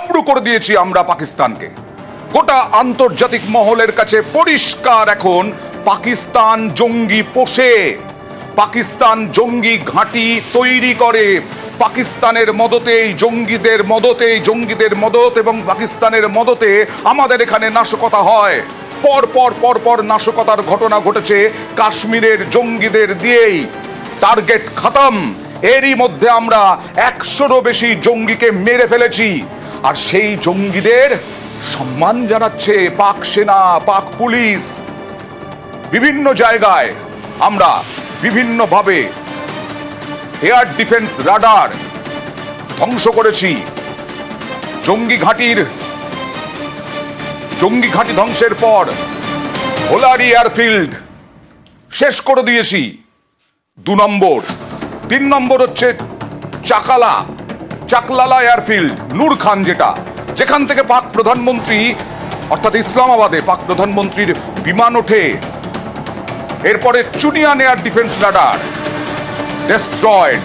বেআব্রু করে দিয়েছি আমরা পাকিস্তানকে। গোটা আন্তর্জাতিক মহলের কাছে পরিষ্কার এখন, পাকিস্তান জঙ্গি পোষে। পাকিস্তান জঙ্গি ঘাঁটি তৈরি করে। পাকিস্তানের মদতেই জঙ্গিদের মদতেই জঙ্গিদের মদত এবং পাকিস্তানের মদতে আমাদের এখানে নাশকতা হয়। পর পর পর পর নাশকতার ঘটনা ঘটেছে কাশ্মীরের জঙ্গিদের দিয়েই। টার্গেট খতম। এরই মধ্যে আমরা একশোরও বেশি জঙ্গিকে মেরে ফেলেছি। আর সেই জঙ্গিদের সম্মান জানাচ্ছে পাক সেনা, পাক পুলিশ। বিভিন্ন জায়গায় আমরা বিভিন্নভাবে এয়ার ডিফেন্স রাডার ধ্বংস করেছি। জঙ্গি ঘাঁটির, জঙ্গি ঘাঁটি ধ্বংসের পর হোলারি এয়ারফিল্ড শেষ করে দিয়েছি। দু নম্বর। তিন নম্বর হচ্ছে চাকালা। চাকলালা এয়ারফিল্ড, নূর খান যেটা। যেখান থেকে পাক প্রধানমন্ত্রী, অর্থাৎ ইসলামাবাদে পাক প্রধানমন্ত্রীর বিমান ওঠে। এরপরে Chunian air defence radar destroyed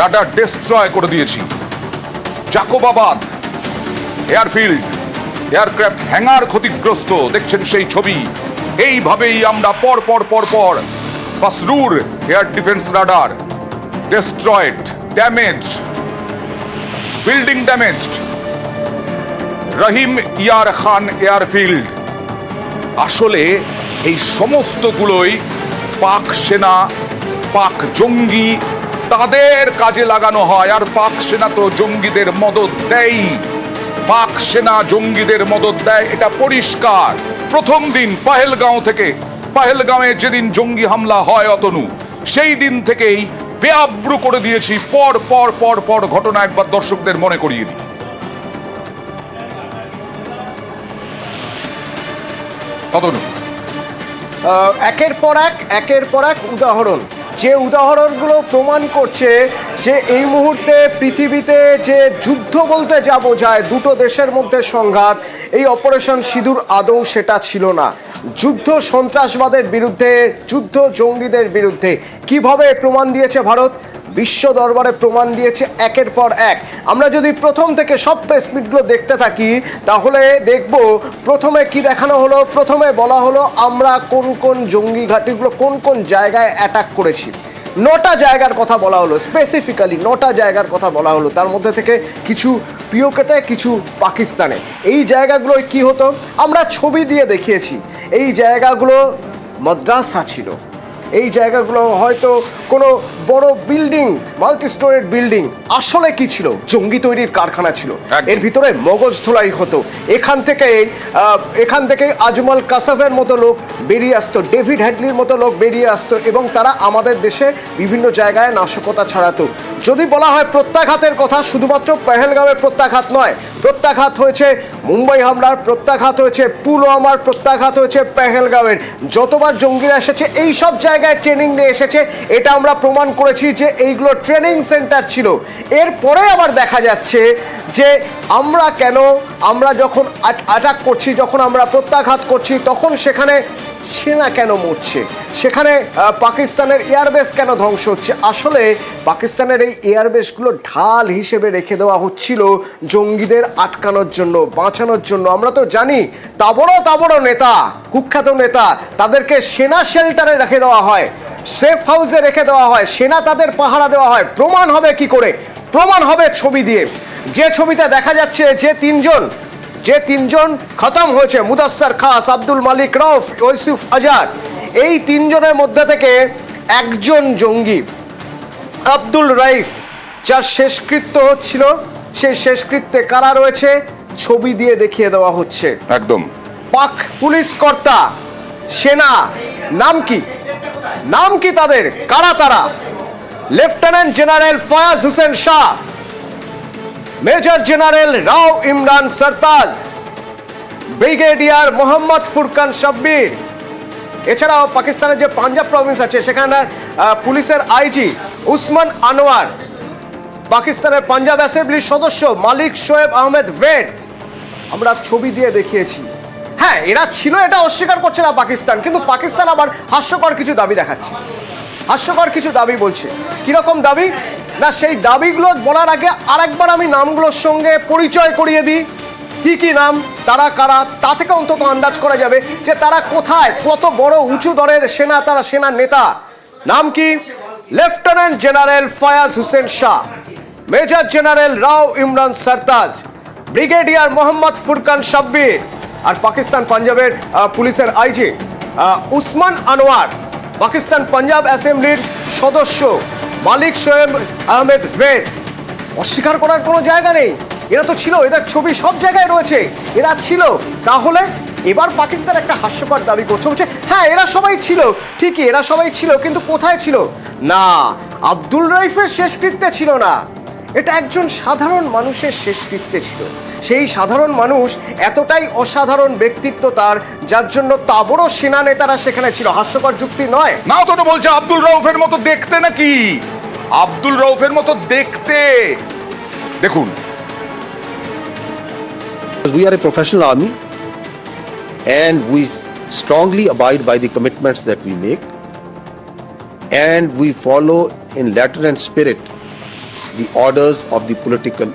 radar destroy করে দিয়েছি। জাকোবাবাদ, এয়ারফিল্ড, এয়ারক্রাফট হ্যাঙ্গার ক্ষতিগ্রস্ত, দেখছেন সেই ছবি। এইভাবেই আমরা পর পর পর পর Pasrur air defence radar destroyed damage building damaged Rahim Yar Khan airfield. আসলে এই সমস্তগুলোই পাক সেনা, পাক জঙ্গি তাদের কাজে লাগানো হয়। আর পাক সেনা তো জঙ্গিদের মদত দেয় পাক সেনা জঙ্গিদের মদত দেয়, এটা পরিষ্কার। প্রথম দিন পাহেলগাঁও থেকে, পাহেলগাঁওয়ে যেদিন জঙ্গি হামলা হয় অতনু, সেই দিন থেকেই বেআব্রু করে দিয়েছি। পর পর পর পর ঘটনা একবার দর্শকদের মনে করিয়ে দিই। একের পর এক, একের পর এক উদাহরণ। যে উদাহরণগুলো প্রমাণ করছে যে এই মুহূর্তে পৃথিবীতে যে যুদ্ধ বলতে যা বোঝায়, দুটো দেশের মধ্যে সংঘাত, এই অপারেশন সিঁদুর আদৌ সেটা ছিল না। যুদ্ধ সন্ত্রাসবাদের বিরুদ্ধে, যুদ্ধ জঙ্গিদের বিরুদ্ধে। কীভাবে প্রমাণ দিয়েছে ভারত? বিশ্ব দরবারে প্রমাণ দিয়েছে একের পর এক। আমরা যদি প্রথম থেকে সব প্রেস মিটগুলো দেখতে থাকি, তাহলে দেখব প্রথমে কি দেখানো হলো? প্রথমে বলা হলো, আমরা কোন কোন জঙ্গি ঘাঁটিগুলো কোন কোন জায়গায় অ্যাটাক করেছি। নটা জায়গার কথা বলা হলো স্পেসিফিক্যালি নটা জায়গার কথা বলা হলো। তার মধ্যে থেকে কিছু পিওকেতে, কিছু পাকিস্তানে। এই জায়গাগুলোয় কি হতো? আমরা ছবি দিয়ে দেখিয়েছি। এই জায়গাগুলো মাদ্রাসা ছিল। এই জায়গাগুলো হয়তো কোনো বড় বিল্ডিং মাল্টি স্টোরেড বিল্ডিং। আসলে কি ছিল? জঙ্গি তৈরির কারখানা ছিল। এর ভিতরে মগজ ধোলাই হতো। এখান থেকে এখান থেকে আজমল কাসাফের মতো লোক বেরিয়ে আসতো ডেভিড হ্যাডলির মতো লোক বেরিয়ে আসতো এবং তারা আমাদের দেশে বিভিন্ন জায়গায় নাশকতা ছড়াতো। যদি বলা হয় প্রত্যাঘাতের কথা শুধুমাত্র পেহেলগাঁওয়ের প্রত্যাঘাত নয় প্রত্যাঘাত হয়েছে মুম্বাই হামলার প্রত্যাঘাত হয়েছে পুলওয়ামার প্রত্যাঘাত হয়েছে পেহেলগাঁওয়ের যতবার জঙ্গিরা এসেছে এই সব জায়গায় ট্রেনিং নিয়ে এসেছে। এটা আমরা প্রমাণ করেছি যে এইগুলো ট্রেনিং সেন্টার ছিল। এরপরে আবার দেখা যাচ্ছে যে আমরা কেন, আমরা যখন অ্যাটাক করছি, যখন আমরা প্রত্যাঘাত করছি, তখন সেখানে সেনা কেন মরছে? সেখানে পাকিস্তানের এয়ারবেস কেন ধ্বংস হচ্ছে? আসলে পাকিস্তানের এই এয়ারবেসগুলো ঢাল হিসেবে রেখে দেওয়া হচ্ছিল জঙ্গিদের আটকানোর জন্য, বাঁচানোর জন্য। আমরা তো জানি, তাবড়ো তাবড়ো নেতা, কুখ্যাত নেতা, তাদেরকে সেনা শেল্টারে রেখে দেওয়া হয়, সেফ হাউসে রেখে দেওয়া হয়, সেনা তাদের পাহারা দেওয়া হয়। প্রমাণ হবে কি করে? প্রমাণ হবে ছবি দিয়ে। যে ছবিতে দেখা যাচ্ছে যে তিনজন যে তিনজন খতম হয়েছে মুদাস্সার খাস আব্দুল মালিক রফ ইউসুফ আজাদ। এই তিনজনের মধ্যে থেকে একজন জঙ্গি আব্দুল রাইফ যার শেষকৃত্য হচ্ছিল সেই শেষকৃত্যে কারা রয়েছে ছবি দিয়ে দেখিয়ে দেওয়া হচ্ছে। একদম। পাক পুলিশ কর্তা সেনা নাম কি? নাম কি তাদের? কারা তারা? Lieutenant general Fayaz Hussain Shah major general Rao Imran Sartaj brigadier Mohammad Furqan Shabbir এছাড়াও পাকিস্তানের যে পাঞ্জাব প্রভিন্স আছে আহ, পুলিশের আইজি উসমান আনোয়ার পাকিস্তানের পাঞ্জাব অ্যাসেম্বলির সদস্য মালিক শোয়েব আহমেদ ভেট আমরা ছবি দিয়ে দেখিয়েছি। হ্যাঁ এরা ছিল এটা অস্বীকার করছে না পাকিস্তান কিন্তু পাকিস্তান আবার হাস্যকর কিছু দাবি দেখাচ্ছে। হাস্যকর কিছু দাবি বলছে। কীরকম দাবি? না, সেই দাবিগুলো বলার আগে আরেকবার আমি নামগুলোর সঙ্গে পরিচয় করিয়ে দিই। কি কি নাম, তারা কারা, তা থেকে অন্তত আন্দাজ করা যাবে যে তারা কোথায়, কত বড় উঁচু দরের সেনা, তারা সেনার নেতা। নাম কি? Lieutenant general Fayaz Hussain Shah major general Rao Imran Sartaj brigadier Mohammad Furqan Shabbir আর পাকিস্তান পাঞ্জাবের পুলিশের আইজি উসমান আনোয়ার, পাকিস্তান পাঞ্জাব অ্যাসেম্বলির সদস্য। মালিক শোয়েব আহমেদ ভেট অস্বীকার করার কোনো জায়গা নেই। এরা তো ছিল, এদের ছবি সব জায়গায় রয়েছে। এরা ছিল। তাহলে এবার পাকিস্তান একটা হাস্যকর দাবি করছে। বলছে হ্যাঁ এরা সবাই ছিল। ঠিকই, এরা সবাই ছিল, কিন্তু কোথায় ছিল? না, আব্দুল রাইফের শেষকৃত্যে ছিল না। এটা একজন সাধারণ মানুষের শেষকৃত্যে ছিল। সেই সাধারণ মানুষ এতটাই অসাধারণ ব্যক্তিত্ব তার যার জন্য তাবড় সেনা নেতারা সেখানে ছিল হাস্যকর যুক্তি নয় না তো বলছে আব্দুল রৌফের মতো দেখতে নাকি আব্দুল রৌফের মতো দেখতে দেখুন We are a professional army and we strongly abide by the commitments that we make and we follow in letter and spirit the orders of the political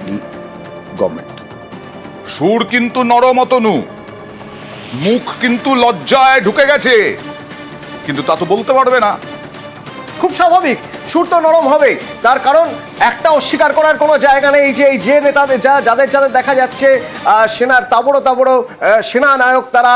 government. সুর কিন্তু নরমতনু, মুখ কিন্তু লজ্জায় ঢুকে গেছে। কিন্তু তা তো বলতে পারবে না। খুব স্বাভাবিক। সুর তো নরম হবে। তার কারণ একটা অস্বীকার করার কোনো জায়গা নেই যে এই যে নেতাদের যা যাদের যাদের দেখা যাচ্ছে সেনার তাবড়ো তাবড়ো আহ, সেনা নায়ক তারা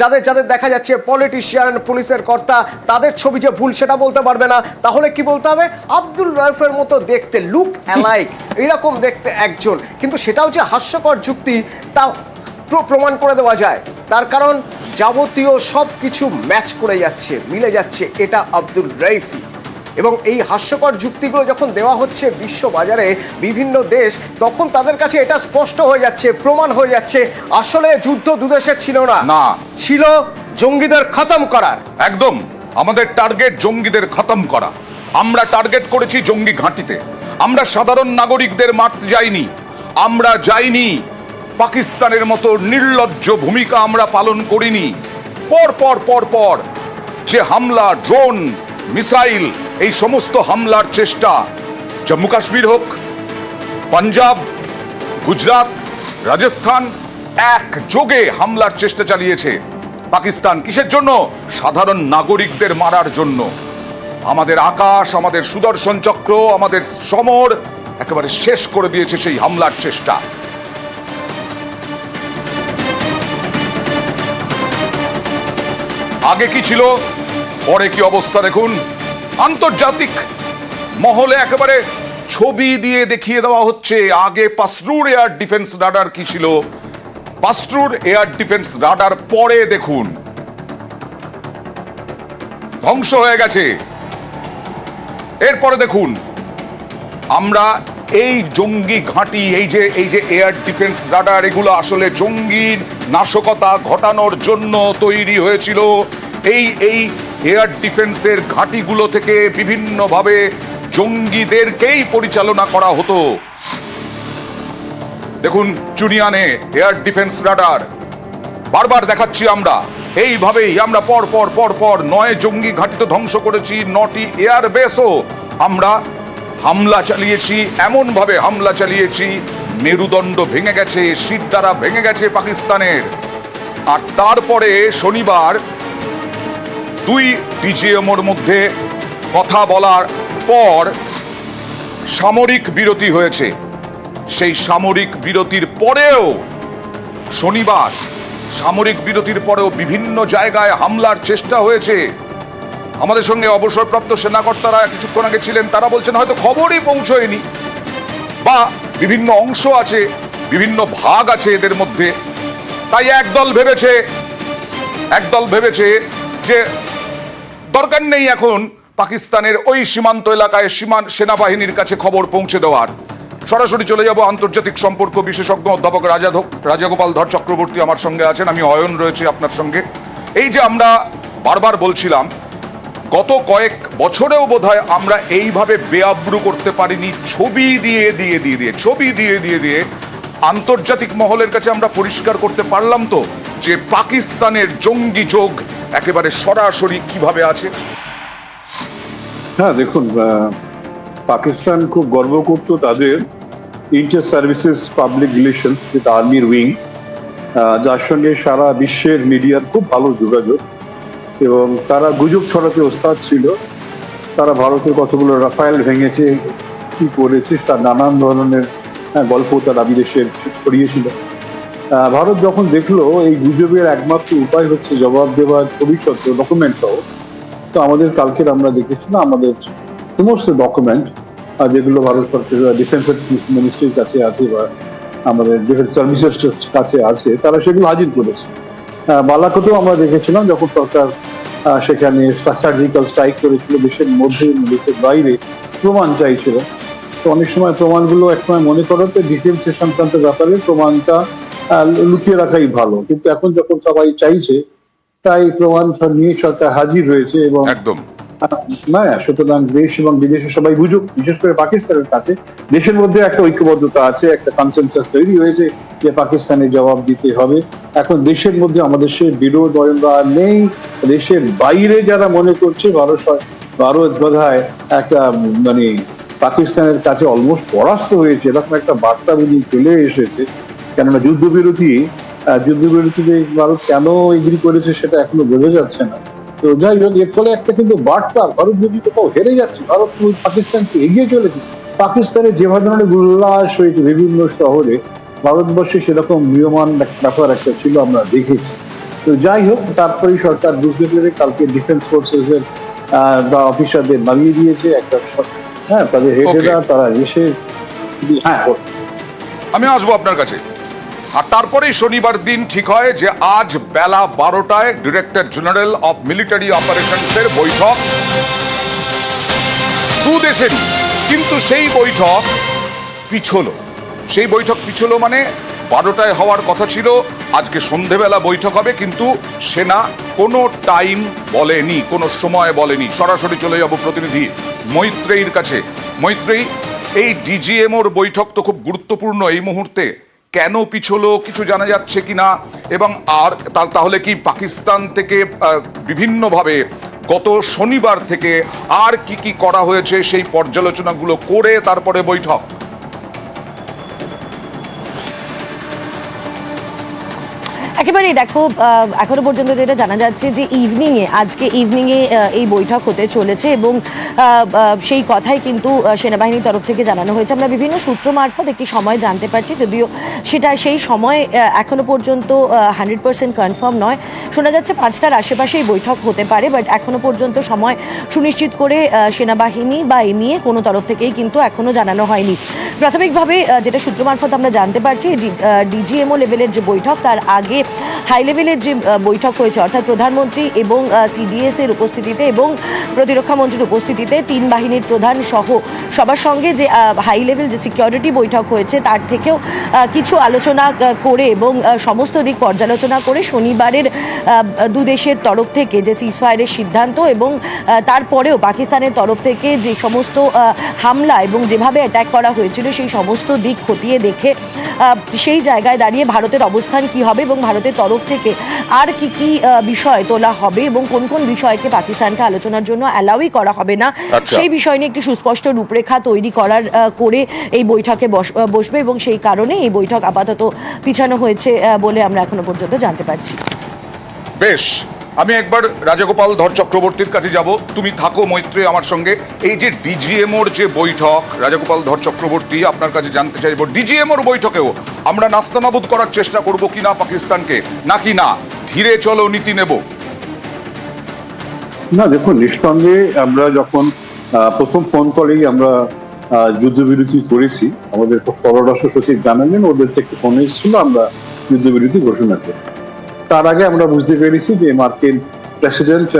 যাদের যাদের দেখা যাচ্ছে পলিটিশিয়ান পুলিশের কর্তা তাদের ছবি যে ভুল সেটা বলতে পারবে না। তাহলে কি বলতে হবে? আব্দুল রাইফের মতো দেখতে লুক অ্যালাইক এরকম দেখতে একজন। কিন্তু সেটাও যে হাস্যকর যুক্তি তা প্রমাণ করে দেওয়া যায়। তার কারণ যাবতীয় সব কিছু ম্যাচ করে যাচ্ছে মিলে যাচ্ছে। এটা আব্দুল রাইফি। এবং এই হাস্যকর যুক্তিগুলো যখন দেওয়া হচ্ছে বিশ্ব বাজারে বিভিন্ন দেশ তখন তাদের কাছে এটা স্পষ্ট হয়ে যাচ্ছে প্রমাণ হয়ে যাচ্ছে আসলে যুদ্ধ দুদেশে ছিল না। না। ছিল জঙ্গিদের খতম করার। একদম। আমাদের টার্গেট জঙ্গিদের খতম করা। আমরা টার্গেট করেছি জঙ্গি ঘাঁটিতে। আমরা সাধারণ নাগরিকদের মারতে যাইনি। আমরা যাইনি। পাকিস্তানের মতো নির্লজ্জ ভূমিকা আমরা পালন করিনি। পর পর পর পর যে হামলা ড্রোন মিসাইল এই সমস্ত হামলার চেষ্টা জম্মু কাশ্মীর হোক, পাঞ্জাব, গুজরাট, রাজস্থান, একযোগে হামলার চেষ্টা চালিয়েছে। পাকিস্তান কিসের জন্য? সাধারণ নাগরিকদের মারার জন্য। আমাদের আকাশ, আমাদের সুদর্শন চক্র, আমাদের সমর একেবারে শেষ করে দিয়েছে সেই হামলার চেষ্টা। আগে কি ছিল? পরে কি অবস্থা দেখুন। আন্তর্জাতিক মহলে একেবারে ছবি দিয়ে দেখিয়ে দেওয়া হচ্ছে, আগে পাসরুর এয়ার ডিফেন্স রাডার কি ছিল? পাসরুর এয়ার ডিফেন্স রাডার পরে দেখুন। ধ্বংস হয়ে গেছে। এরপরে দেখুন, আমরা এই জঙ্গি ঘাঁটি, এই যে এই যে এয়ার ডিফেন্স রাডার, এগুলো আসলে জঙ্গির নাশকতা ঘটানোর জন্য তৈরি হয়েছিল। এই এই এয়ার ডিফেন্সের ঘাঁটিগুলো থেকে বিভিন্নভাবে জঙ্গিদেরকেই পরিচালনা করা হতো। দেখুন, চুনিয়ানে এয়ার ডিফেন্স রাডার। বারবার দেখাচ্ছি আমরা। এইভাবেই আমরা পর পর পর পর নয় জঙ্গি ঘাঁটি তো ধ্বংস করেছি, নটি এয়ার বেসও। আমরা হামলা চালিয়েছি, এমনভাবে হামলা চালিয়েছি, মেরুদণ্ড ভেঙে গেছে শীত দ্বারা ভেঙে গেছে পাকিস্তানের। আর তারপরে শনিবার দুই ডিজিএমওর মধ্যে কথা বলার পর সামরিক বিরতি হয়েছে। সেই সামরিক বিরতির পরেও শনিবার সামরিক বিরতির পরেও বিভিন্ন জায়গায় হামলার চেষ্টা হয়েছে। আমাদের সঙ্গে অবসরপ্রাপ্ত সেনাকর্তারা কিছুক্ষণ আগে ছিলেন, তারা বলছেন হয়তো খবরই পৌঁছয়নি বা বিভিন্ন অংশ আছে, বিভিন্ন ভাগ আছে এদের মধ্যে। তাই একদল ভেবেছে একদল ভেবেছে যে দরকার নেই এখন পাকিস্তানের ওই সীমান্ত এলাকায় সীমান সেনাবাহিনীর কাছে খবর পৌঁছে দেওয়ার। সরাসরি চলে যাব আন্তর্জাতিক সম্পর্ক বিশেষজ্ঞ অধ্যাপক রাজা রাজাগোপাল ধর চক্রবর্তী আমার সঙ্গে আছেন, আমি অয়ন রয়েছে আপনার সঙ্গে। এই যে আমরা বারবার বলছিলাম, গত কয়েক বছরেও বোধহয় আমরা এইভাবে বেআব্রু করতে পারিনি, ছবি দিয়ে দিয়ে দিয়ে দিয়ে, ছবি দিয়ে দিয়ে দিয়ে আন্তর্জাতিক মহলের কাছে আমরা পরিষ্কার করতে পারলাম তো যে পাকিস্তানের জঙ্গি যোগ একেবারে সরাসরি কীভাবে আছে? হ্যাঁ দেখুন পাকিস্তান খুব গর্ব করতো তাদের ইন্টার সার্ভিসেস পাবলিক রিলেশনস যেটা আর্মির উইং যার সঙ্গে সারা বিশ্বের মিডিয়ার খুব ভালো যোগাযোগ এবং তারা গুজব ছড়াতে ওস্তাদ ছিল। তারা ভারতের কতগুলো রাফায়েল ভেঙেছে, কি করেছে, তার নানান ধরনের গল্প তারা বিদেশে ছড়িয়েছিল। ভারত যখন দেখল এই গুজবের একমাত্র উপায় হচ্ছে জবাব দেওয়ার ভবিষ্যৎ ডকুমেন্ট সহ তো আমাদের কালকের আমরা দেখেছিলাম আমাদের সমস্ত ডকুমেন্ট যেগুলো ভারত সরকার ডিফেন্স মিনিস্ট্রির কাছে আছে বা আমাদের ডিফেন্স সার্ভিসেস কাছে আছে, তারা সেগুলো হাজির করেছে। বালাকোটেও আমরা দেখেছিলাম যখন সরকার সেখানে সার্জিক্যাল স্ট্রাইক করেছিল, দেশের মধ্যে, দেশের বাইরে প্রমাণ চাইছিল। তো অনেক সময় প্রমাণগুলো একসময় মনে করো তো ডিফেন্সের সংক্রান্ত ব্যাপারে প্রমাণটা লুকিয়ে রাখাই ভালো। কিন্তু এখন যখন সবাই চাইছে তাই প্রমাণ নিয়ে সরকার হাজির হয়েছে এবং একদম। না সুতরাং দেশ এবং বিদেশে সবাই বুঝুক বিশেষ করে পাকিস্তানের কাছে। দেশের মধ্যে একটা ঐক্যবদ্ধতা আছে একটা কনসেনসাস তৈরি হয়েছে যে পাকিস্তানের জবাব দিতে হবে। এখন দেশের মধ্যে আমাদের সে বিরোধ নেই। দেশের বাইরে যারা মনে করছে ভারত ভারত বোধহয় একটা মানে পাকিস্তানের কাছে অলমোস্ট পরাস্ত হয়েছে। এরকম একটা বার্তা চলে এসেছে। কেননা যুদ্ধবিরতি যুদ্ধবিরতিতে ভারত কেন এগ্রি করেছে সেটা এখনও বোঝা যাচ্ছে না। তো যাই হোক এর ফলে একটা কিন্তু বার্তা ভারত যদি কোথাও হেরে যাচ্ছে ভারত পাকিস্তানকে এগিয়ে চলেছে। পাকিস্তানের যে ধরনের উল্লাস হয়েছে বিভিন্ন শহরে ভারতবর্ষে সেরকম নিয়মান ব্যাপার একটা ছিল আমরা দেখেছি। তো যাই হোক তারপরেই সরকার বুঝতে পেরে কালকে ডিফেন্স ফোর্সেস এর বা অফিসারদের নামিয়ে দিয়েছে একটা হ্যাঁ তাদের হেডেরা তারা এসে হ্যাঁ আমি আসব আপনার কাছে। আর তারপরেই শনিবার দিন ঠিক হয় যে আজ বেলা বারোটায় ডিরেক্টর জেনারেল অফ মিলিটারি অপারেশনসের বৈঠক। দু দেশেরই, কিন্তু সেই বৈঠক পিছলো। সেই বৈঠক পিছলো মানে বারোটায় হওয়ার কথা ছিল, আজকে সন্ধেবেলা বৈঠক হবে, কিন্তু সেনা কোনো টাইম বলেনি, কোনো সময় বলেনি। সরাসরি চলে যাব প্রতিনিধি মৈত্রেয়ীর কাছে। মৈত্রেয়ী, এই ডিজিএমওর বৈঠক তো খুব গুরুত্বপূর্ণ এই মুহূর্তে। কেন পিছলো, কিছু জানা যাচ্ছে কি না এবং আর তাহলে কি পাকিস্তান থেকে বিভিন্নভাবে গত শনিবার থেকে আর কি কি করা হয়েছে সেই পর্যালোচনাগুলো করে তারপরে বৈঠক? একেবারেই দেখো এখনও পর্যন্ত যেটা জানা যাচ্ছে যে ইভিনিং এ আজকে ইভিনিং এ এই বৈঠক হতে চলেছে এবং সেই কথাই কিন্তু সেনাবাহিনীর তরফ থেকে জানানো হয়েছে। আমরা বিভিন্ন সূত্র মারফত একটি সময় জানতে পারছি, যদিও সেটা সেই সময় এখনও পর্যন্ত হান্ড্রেড পার্সেন্ট কনফার্ম নয়। শোনা যাচ্ছে পাঁচটার আশেপাশে এই বৈঠক হতে পারে বাট এখনও পর্যন্ত সময় সুনিশ্চিত করে সেনাবাহিনী বা এমইএ কোনো তরফ থেকেই কিন্তু এখনও জানানো হয়নি। প্রাথমিকভাবে যেটা সূত্র মারফত আমরা জানতে পারছি ডিজিএমও লেভেলের যে বৈঠক, তার আগে হাই লেভেলের যে বৈঠক হয়েছে অর্থাৎ প্রধানমন্ত্রী এবং সিডিএস এর উপস্থিতিতে এবং প্রতিরক্ষা মন্ত্রীর উপস্থিতিতে তিন বাহিনীর প্রধান সহ সবার সঙ্গে যে হাই লেভেল যে সিকিউরিটি বৈঠক হয়েছে তার থেকেও কিছু আলোচনা করে এবং সমস্ত দিক পর্যালোচনা করে শনিবারের আহ, দু দেশের তরফ থেকে যে সিজফায়ারের সিদ্ধান্ত এবং তারপরেও পাকিস্তানের তরফ থেকে যে সমস্ত হামলা এবং যেভাবে অ্যাটাক করা হয়েছিল সেই সমস্ত দিক খতিয়ে দেখে সেই জায়গায় দাঁড়িয়ে ভারতের অবস্থান কি হবে এবং ভারতের তরফ থেকে আর কি কি বিষয় তোলা হবে এবং কোন কোন বিষয়কে পাকিস্তানকে আলোচনার জন্য অ্যালাউই করা হবে না আচ্ছা। সেই বিষয় নিয়ে একটি সুস্পষ্ট রূপরেখা তৈরি করার করে এই বৈঠকে বসবে এবং সেই কারণে এই বৈঠক আপাতত পিছানো হয়েছে বলে আমরা এখনও পর্যন্ত জানতে পারছি। বেশ আমি একবার রাজাগোপাল ধর চক্রবর্তীর কাছে যাব। তুমি থাকো মৈত্রী আমার সঙ্গে। এই যে ডিজিএমওর যে বৈঠক রাজাগোপাল ধর চক্রবর্তী আপনার কাছে জানতে চাইব। ডিজিএমওর বৈঠকেও আমরা নাস্তানাবুদ করার চেষ্টা করব কিনা পাকিস্তানকে? নাকি না? ধীরে চলো, নীতি নেব। না, দেখুন, নিঃসন্দেহে আমরা যখন প্রথম ফোন কলেই আমরা যুদ্ধবিরতি করেছি, আমাদের পররাষ্ট্র সচিব জানালেন, ওদের থেকে ফোন এসেছিল আমরা যুদ্ধবিরতি ঘোষণা করি। তার আগে আমরা বুঝতে পেরেছি যে মার্কিন প্রেসিডেন্ট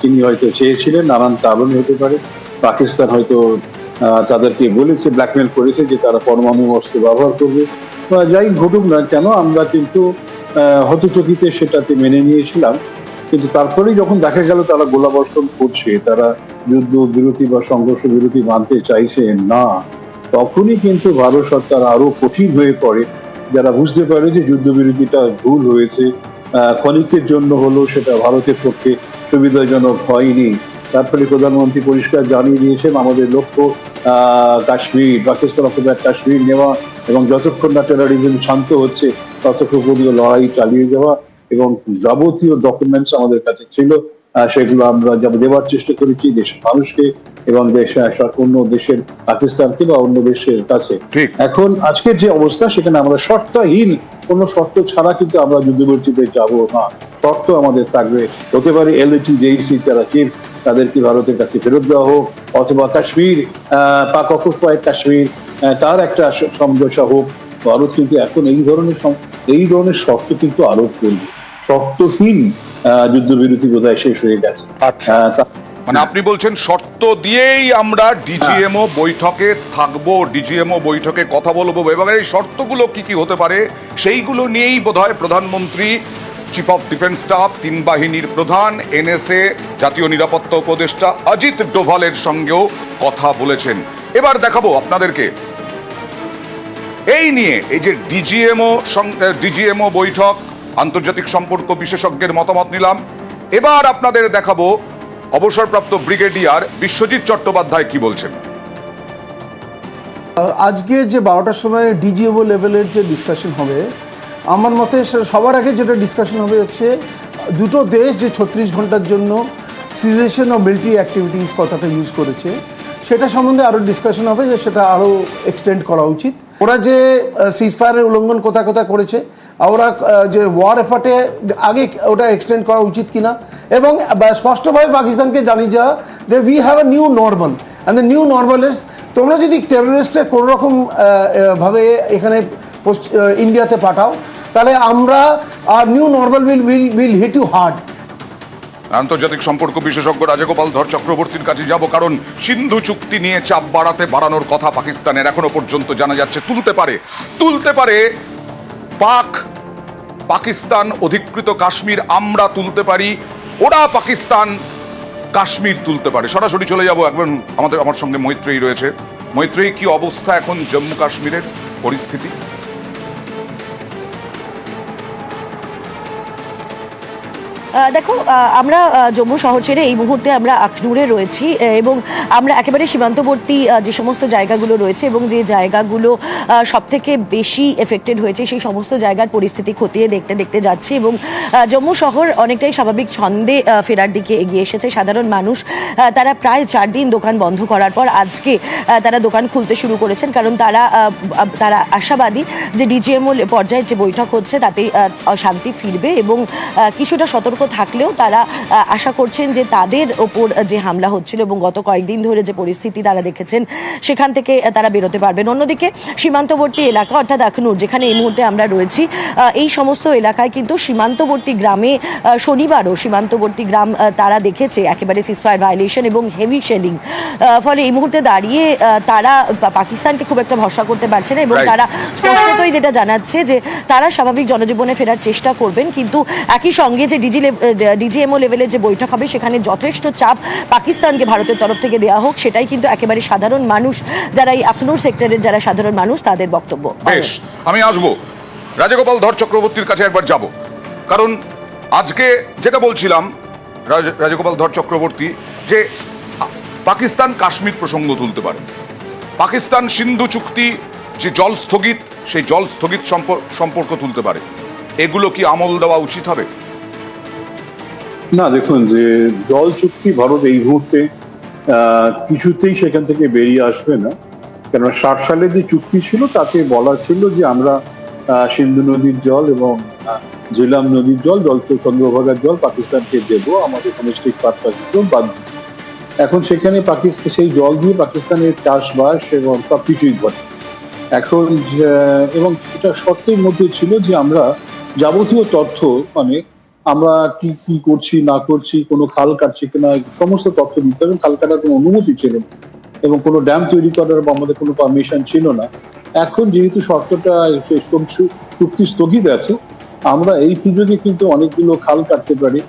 তিনি হয়তো চেয়েছিলেন, নানান কারণ হতে পারে। পাকিস্তান হয়তো তাদেরকে বলেছে ব্ল্যাকমেল করেছে যে তারা পরমাণু অস্ত্র ব্যবহার করবে। যাই, ঘটুক না কেন, আমরা কিন্তু হতচকিতে সেটাতে মেনে নিয়েছিলাম। কিন্তু তারপরে যখন দেখা গেল তারা গোলাবর্ষণ করছে, তারা যুদ্ধ বিরতি বা সংঘর্ষ বিরতি মানতে চাইছে, না, তখনই কিন্তু ভারত সরকার আরও কঠিন হয়ে পড়ে। যারা বুঝতে পারে যে যুদ্ধবিরতিটা ভুল হয়েছে ক্ষণিকের জন্য হলো সেটা ভারতের পক্ষে সুবিধাজনক হয়নি। তারপরে প্রধানমন্ত্রী পরিষ্কার জানিয়ে দিয়েছেন, আমাদের লক্ষ্য কাশ্মীর, পাকিস্তান অকুপায় কাশ্মীর নেওয়া এবং যতক্ষণ না টেরারিজম শান্ত হচ্ছে ততক্ষণ পর্যন্ত লড়াই চালিয়ে যাওয়া এবং যাবতীয় ডকুমেন্টস আমাদের কাছে ছিল সেগুলো আমরা দেওয়ার চেষ্টা করেছি দেশের মানুষকে এবং দেশ অন্য দেশের পাকিস্তানকে বা অন্য দেশের কাছে। এখন আজকের যে অবস্থা সেখানে আমরা শর্তহীন কোন শর্ত ছাড়া কিন্তু আমরা যুদ্ধবর্তীতে যাব না। শর্ত আমাদের থাকবে হতে পারে এলএটি জেইসি যারা চিফ তাদেরকে ভারতের কাছে ফেরত দেওয়া হোক অথবা কাশ্মীর আহ, পাক অকুপায় কাশ্মীর তার একটা সমঝোতা হোক ভারত কিন্তু এখন এই ধরনের এই ধরনের শর্ত কিন্তু আরোপ করবে শর্তহীন যুদ্ধবিরতি বোধহয় শেষ হয়ে গেছে। আচ্ছা। তা- মানে আপনি বলছেন শর্ত দিয়েই আমরা ডিজিএমও বৈঠকে থাকব ডিজিএমও বৈঠকে কথা বলব এবং এই শর্তগুলো কি কি হতে পারে সেইগুলো নিয়েই বোধহয় প্রধানমন্ত্রী চিফ অফ ডিফেন্স স্টাফ তিন বাহিনীর প্রধান এনএসএ জাতীয় নিরাপত্তা উপদেষ্টা অজিত ডোভালের সঙ্গেও কথা বলেছেন। এবার দেখাবো আপনাদেরকে এই নিয়ে এই যে ডিজিএমও ডিজিএমও বৈঠক, আন্তর্জাতিক সম্পর্ক বিশেষজ্ঞের মতামত নিলাম। এবার আপনাদের দেখাবো অবসরপ্রাপ্ত ব্রিগেডিয়ার বিশ্বজিৎ চট্টোপাধ্যায় কি বলছেন। আজকে যে বারোটার সময় ডিজিএমও লেভেলের যে ডিসকাশন হবে, আমার মতে সবার আগে যেটা ডিসকাশন হবে হচ্ছে, দুটো দেশ যে ছত্রিশ ঘণ্টার জন্য সিজেশন অফ মিলিটারি অ্যাক্টিভিটিস কথাটা ইউজ করেছে, সেটা সম্বন্ধে আরও ডিসকাশন হবে যে সেটা আরও এক্সটেন্ড করা উচিত। ওরা যে সিজফায়ারের উল্লঙ্ঘন কোথায় কোথায় করেছে, ওরা যে ওয়ার এফার্টে আগে ওটা এক্সটেন্ড করা উচিত কিনা, এবং স্পষ্টভাবে পাকিস্তানকে জানিয়ে যাওয়া যে we have a new normal and the new normal is তোমরা যদি টেররিস্টের কোনো রকম ভাবে এখানে ইন্ডিয়াতে পাঠাও, তাহলে আমরা আর new normal will will will hit you hard আন্তর্জাতিক সম্পর্ক বিশেষজ্ঞ রাজগোপাল ধর চক্রবর্তীর কাছে যাব কারণ সিন্ধু চুক্তি নিয়ে চাপ বাড়াতে বাড়ানোর কথা পাকিস্তানের এখনও পর্যন্ত জানা যাচ্ছে। তুলতে পারে তুলতে পারে পাক, পাকিস্তান, অধিকৃত কাশ্মীর আমরা তুলতে পারি, ওরা পাকিস্তান, কাশ্মীর তুলতে পারে। সরাসরি চলে যাব একবার আমাদের, আমার সঙ্গে মৈত্রেয়ী রয়েছে। মৈত্রেয়ী, কি অবস্থা এখন জম্মু কাশ্মীরের পরিস্থিতি? দেখো আমরা জম্মু শহর ছেড়ে এই মুহূর্তে আমরা আখনুরে রয়েছি এবং আমরা একেবারে সীমান্তবর্তী যে সমস্ত জায়গাগুলো রয়েছে এবং যে জায়গাগুলো সব থেকে বেশি এফেক্টেড হয়েছে, সেই সমস্ত জায়গার পরিস্থিতি খতিয়ে দেখতে দেখতে যাচ্ছি এবং জম্মু শহর অনেকটাই স্বাভাবিক ছন্দে ফেরার দিকে এগিয়ে এসেছে। সাধারণ মানুষ তারা প্রায় চার দিন দোকান বন্ধ করার পর আজকে তারা দোকান খুলতে শুরু করেছেন, কারণ তারা তারা আশাবাদী যে ডিজিএমও পর্যায়ে যে বৈঠক হচ্ছে তাতে শান্তি ফিরবে এবং কিছুটা সতর্ক থাকলেও তারা আশা করছেন যে তাদের ওপর যে হামলা হচ্ছিল এবং গত কয়েকদিন ধরে যে পরিস্থিতি তারা দেখেছেন সেখান থেকে তারা বেরোতে পারবেন। অন্যদিকে সীমান্তবর্তী এলাকা অর্থাৎ আখনুর যেখানে এই মুহূর্তে আমরা রয়েছি এই সমস্ত এলাকায় কিন্তু সীমান্তবর্তী গ্রামে শনিবারও সীমান্তবর্তী গ্রাম তারা দেখেছে একেবারে সিসফায়ার ভায়োলেশন এবং হেভি শেলিং ফলে এই মুহূর্তে দাঁড়িয়ে তারা পাকিস্তানকে খুব একটা ভরসা করতে পারছে না এবং তারা স্পষ্টতই যেটা জানাচ্ছে যে তারা স্বাভাবিক জনজীবনে ফেরার চেষ্টা করবেন কিন্তু একই সঙ্গে যে ডিজি ডিজিএমও লেভেলের যে বৈঠক হবে, সেখানে যথেষ্ট চাপ পাকিস্তানকে ভারতের তরফ থেকে দেওয়া হোক, সেটাই কিন্তু একেবারে সাধারণ মানুষ যারা এই আখনুর সেক্টরের যারা সাধারণ মানুষ, তাদের বক্তব্য। আমি আসব। রাজগোপাল ধর চক্রবর্তীর কাছে একবার যাব। কারণ আজকে যেটা বলছিলাম, রাজ- রাজগোপাল ধর চক্রবর্তী, যে পাকিস্তান কাশ্মীর প্রসঙ্গ তুলতে পারে। পাকিস্তান সিন্ধু চুক্তি যে জল স্থগিত, সেই জল স্থগিত সম্পর- সম্পর্ক তুলতে পারে। এগুলো কি আমল দেওয়া উচিত হবে? না, দেখুন, যে জল চুক্তি ভারত এই মুহূর্তে কিছুতেই সেখান থেকে বেরিয়ে আসবে না কেননা ষাট সালে যে চুক্তি ছিল, তাতে বলা ছিল যে আমরা সিন্ধু নদীর জল এবং ঝিলাম নদীর জল জল চন্দ্রভাগার জল পাকিস্তানকে দেব, আমাদের ডোমেস্টিক পারপাস বাদ। এখন সেখানে পাকিস্তান সেই জল দিয়ে পাকিস্তানের চাষবাস এবং সবকিছুই ঘটে এখন এবং এটা শর্তের মধ্যে ছিল যে আমরা যাবতীয় তথ্য মানে আমরা কি কি করছি না করছি কোনো খাল কাটছি কিনা সমস্ত তথ্য দিতে হবে। খাল কাটার কোনো অনুমতি ছিল না। এবং কোনো ড্যাম তৈরি করার বা আমাদের কোনো পারমিশন ছিল না। এখন যেহেতু শর্তটা চুক্তি স্থগিত আছে আমরা এই সুযোগে কিন্তু অনেকগুলো খাল কাটতে পারি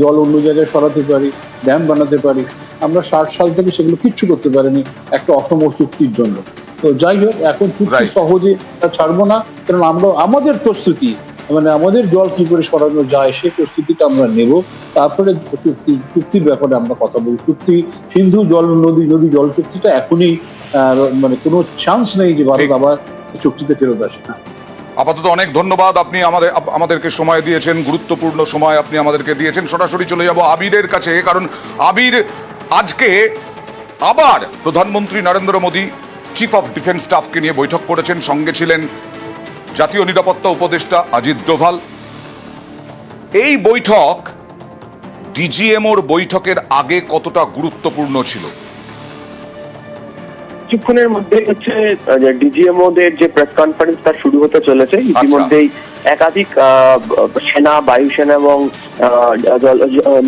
জল অন্য জায়গায় সরাতে পারি ড্যাম বানাতে পারি। আমরা ষাট সাল থেকে সেগুলো কিচ্ছু করতে পারিনি একটা অসম চুক্তির জন্য। তো যাই হোক এখন চুক্তি সহজে ছাড়বো না কারণ আমরা আমাদের প্রস্তুতি মানে আমাদের জল কি করে সরানো যায় সেই প্রস্তুতিটা আমরা নেব। তারপরে চুক্তি চুক্তির ব্যাপারে আমরা কথা বলি চুক্তি সিন্ধু জল নদী নদী জল চুক্তিটা এখনই মানে কোনো চান্স নেই যে ভারত আবার চুক্তিতে ফেরত আসে। না আপাতত অনেক ধন্যবাদ আপনি আমাদের আমাদেরকে সময় দিয়েছেন গুরুত্বপূর্ণ সময় আপনি আমাদেরকে দিয়েছেন। সরাসরি চলে যাব আবিরের কাছে কারণ আবির আজকে আবার প্রধানমন্ত্রী Narendra Modi chief of defence স্টাফকে নিয়ে বৈঠক করেছেন। সঙ্গে ছিলেন জাতীয় নিরাপত্তা উপদেষ্টা অজিত ডোভাল। এই বৈঠক ডিজিএমওর বৈঠকের আগে কতটা গুরুত্বপূর্ণ ছিল? কিছুক্ষণের মধ্যে হচ্ছে ডিজিএমও দের যে প্রেস কনফারেন্স তা শুরু হতে চলেছে ইতিমধ্যেই একাধিক সেনা বায়ুসেনা এবং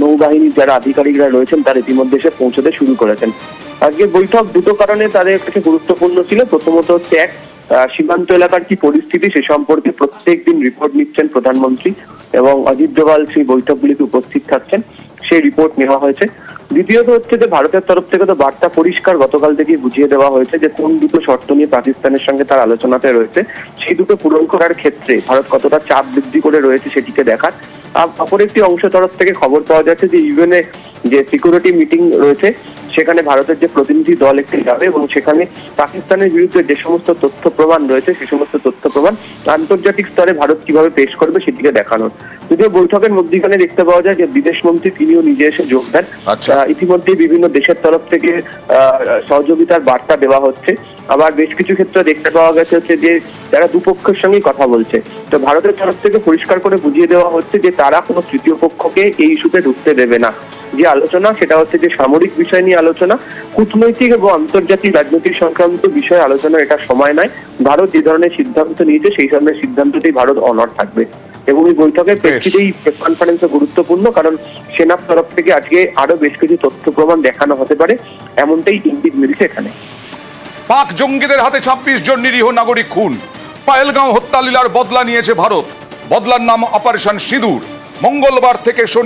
নৌবাহিনীর যারা আধিকারিকরা রয়েছেন তারা ইতিমধ্যে এসে পৌঁছতে শুরু করেছেন। আজকে বৈঠক দুটো কারণে তাদের কাছে গুরুত্বপূর্ণ ছিল। প্রথমত হচ্ছে এক আহ, সীমান্ত এলাকার কি পরিস্থিতি সে সম্পর্কে প্রত্যেক দিন রিপোর্ট নিচ্ছেন প্রধানমন্ত্রী এবং অজিত ডোভাল সেই বৈঠকগুলিতে উপস্থিত থাকছেন, সেই রিপোর্ট নেওয়া হয়েছে। দ্বিতীয়ত হচ্ছে যে ভারতের তরফ থেকে তো বার্তা পরিষ্কার গতকাল থেকে বুঝিয়ে দেওয়া হয়েছে যে কোন দুটো শর্ত নিয়ে পাকিস্তানের সঙ্গে তার আলোচনাতে রয়েছে, সেই দুটো পূরণ করার ক্ষেত্রে ভারত কতটা চাপ বৃদ্ধি করে রয়েছে সেটিকে দেখার। আর অপর একটি অংশ তরফ থেকে খবর পাওয়া যাচ্ছে যে ইউএনএ যে সিকিউরিটি মিটিং রয়েছে সেখানে ভারতের যে প্রতিনিধি দল একটি যাবে এবং সেখানে পাকিস্তানের বিরুদ্ধে যে সমস্ত তথ্য প্রমাণ রয়েছে সে সমস্ত তথ্য প্রমাণ আন্তর্জাতিক স্তরে ভারত কীভাবে পেশ করবে সেটিকে দেখানোর। যদিও বৈঠকের মধ্যখানে দেখতে পাওয়া যায় যে বিদেশ মন্ত্রী তিনিও নিজে এসে যোগ দেন। আচ্ছা। ইতিমধ্যে বিভিন্ন দেশের তরফ থেকে আহ, সহযোগিতার বার্তা দেওয়া হচ্ছে। আবার বেশ কিছু ক্ষেত্রে দেখতে পাওয়া গেছে হচ্ছে যে তারা দুপক্ষের সঙ্গেই কথা বলছে। তো ভারতের তরফ থেকে পরিষ্কার করে বুঝিয়ে দেওয়া হচ্ছে যে তারা কোনো তৃতীয় পক্ষকে এই ইস্যুতে ঢুকতে দেবে না। যে আলোচনা সেটা হচ্ছে যে সামরিক বিষয় নিয়ে আলোচনা। কূটনৈতিক এবং আন্তর্জাতিক রাজনৈতিক সংক্রান্ত বিষয়ে আলোচনা এটা সময় নয় ভারত যে ধরনের সিদ্ধান্ত নিয়েছে সেই ধরনের সিদ্ধান্ততেই ভারত অনর থাকবে। এবং এই বৈঠকের প্রেক্ষিতে এই প্রেস কনফারেন্সও গুরুত্বপূর্ণ কারণ সেনার তরফ থেকে আজকে আরও বেশ কিছু তথ্য প্রমাণ দেখানো হতে পারে। এমনটাই ইঙ্গিত মিলছে এখানে। পাক জঙ্গিদের হাতে ছাব্বিশ জন নিরীহ নাগরিক খুন। পায়েলগাঁও হত্যা লীলার বদলা নিয়েছে ভারত। বদলার নাম অপারেশন সিঁদুর। মঙ্গলবার থেকে শনি